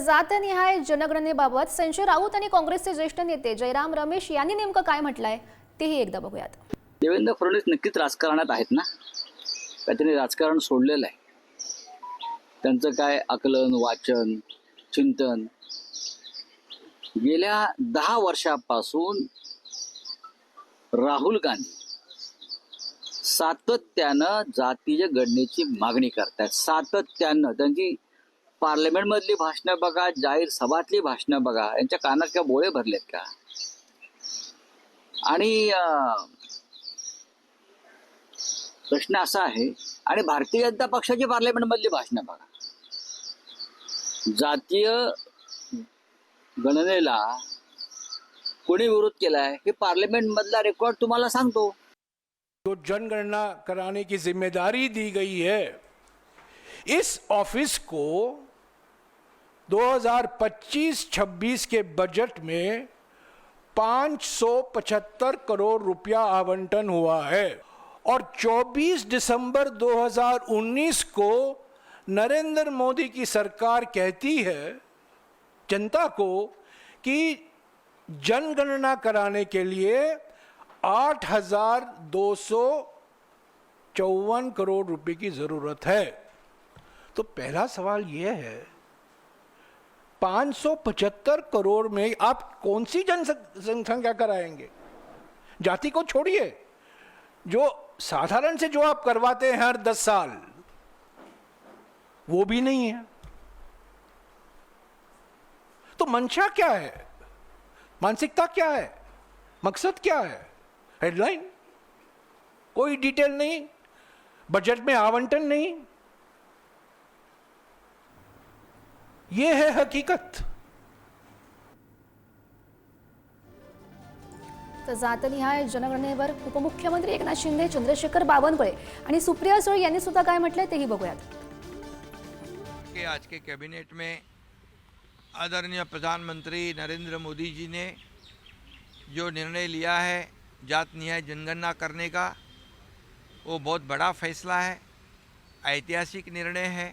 जातनिहाय जनगणनेबाबत संजय राऊत आणि काँग्रेसचे ज्येष्ठ नेते जयराम रमेश यांनी नेमकं काय म्हटलंय तेही एकदा बघूयात. देवेंद्र फडणवीस नक्कीच राजकारणात आहेत ना? का त्यांनी राजकारण सोडलेलं आहे? त्यांचं काय आकलन वाचन चिंतन? गेल्या दहा वर्षापासून राहुल गांधी सातत्यानं जातीय घडण्याची मागणी करतायत. सातत्यानं त्यांची पार्लमेंटमधली भाषणं बघा जाहीर सभातली भाषणं बघा यांच्या कानात का बोळे भरलेत का? आणि प्रश्न असा आहे आणि भारतीय जनता पक्षाची पार्लमेंटमधली भाषणं बघा. जातीय गणनेला कोणी विरोध केलाय हे पार्लमेंट मधला रेकॉर्ड तुम्हाला सांगतो. जो जनगणना कराने की जिम्मेदारी दी गई है इस ऑफिस को 2025-26 के बजट में 575 करोड़ रुपया आवंटन हुआ है और 24 दिसंबर 2019 को नरेंद्र मोदी की सरकार कहती है, जनता को, कि जनगणना कराने के लिए आठ हज़ार दो सौ चौवन करोड़ रुपए की ज़रूरत है। तो पहला सवाल यह है 575 करोड़ में आप कौन सी जनसंख्या कराएँगे? जाति को छोड़िए। जो साधारण से जो आप करवाते हैं हर दस साल, वो भी नहीं है। तो मंशा क्या है? मानसिकता क्या है? मकसद क्या है? हेडलाइन? कोई डिटेल नहीं। बजट में आवंटन नहीं। ये है हकीकत। तर जातनिहाय जनगणनेवर उपमुख्यमंत्री एकनाथ शिंदे चंद्रशेखर बावनकुळे आणि सुप्रिया सुळे यांनी सुद्धा काय म्हटलंय तेही बघूयात. के आज के कैबिनेट में आदरणीय प्रधानमंत्री नरेंद्र मोदी जी ने जो निर्णय लिया है जात न्याय जनगणना करने का वो बहुत बड़ा फैसला है ऐतिहासिक निर्णय है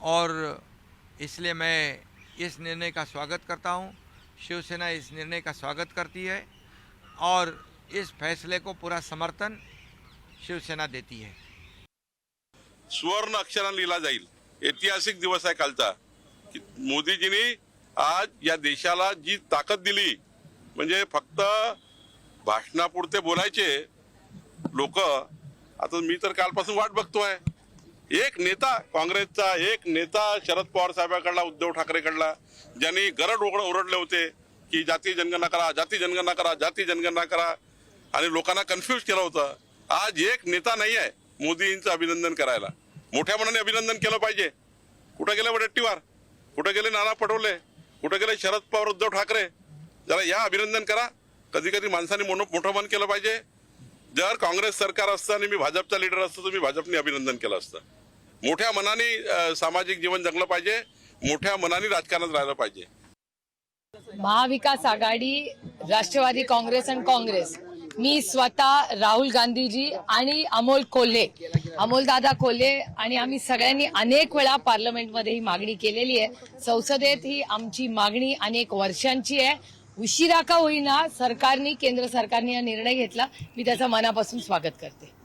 और इसलिए मैं इस निर्णय का स्वागत करता हूँ। शिवसेना इस निर्णय का स्वागत करती है और इस फैसले को पूरा समर्थन शिवसेना देती है। सुवर्ण अक्षर लिहिला जाईल. ऐतिहासिक दिवस आहे कालचा. की मोदीजींनी आज या देशाला जी ताकद दिली म्हणजे फक्त भाषणापुरते बोलायचे लोक आता मी तर कालपासून वाट बघतोय. एक नेता काँग्रेसचा एक नेता शरद पवार साहेबांकडला उद्धव ठाकरेकडला ज्यांनी गरड ओघड ओरडले होते की जाती जनगणना करा जाती जनगणना करा जाती जनगणना करा आणि लोकांना कन्फ्यूज केलं होतं. आज एक नेता नाही आहे मोदींचं अभिनंदन करायला. मोठ्या मनाने अभिनंदन केलं पाहिजे. कुठं गेले वडेट्टीवार? कुठं गेले नाना पटोले? कुठं गेले शरद पवार उद्धव ठाकरे? जरा या अभिनंदन करा. कधी कधी माणसाने मोठं मन केलं पाहिजे. जर काँग्रेस सरकार असतं आणि मी भाजपचा लीडर असतो तर मी भाजपने अभिनंदन केलं असतं. मोठ्या मनाने सामाजिक जीवन जगलं पाहिजे मोठ्या मनाने राजकारणात राहिलं पाहिजे. महाविकास आघाडी राष्ट्रवादी काँग्रेस आणि काँग्रेस. मी स्वतः राहुल गांधीजी आणि अमोल कोल्हे अमोल दादा कोल्हे आणि आम्ही सगळ्यांनी अनेक वेळा पार्लमेंटमध्ये ही मागणी केलेली आहे. संसदेत ही आमची मागणी अनेक वर्षांची आहे. उशिरा का होईना सरकारने केंद्र सरकारने हा निर्णय घेतला. मी त्याचं मनापासून स्वागत करते.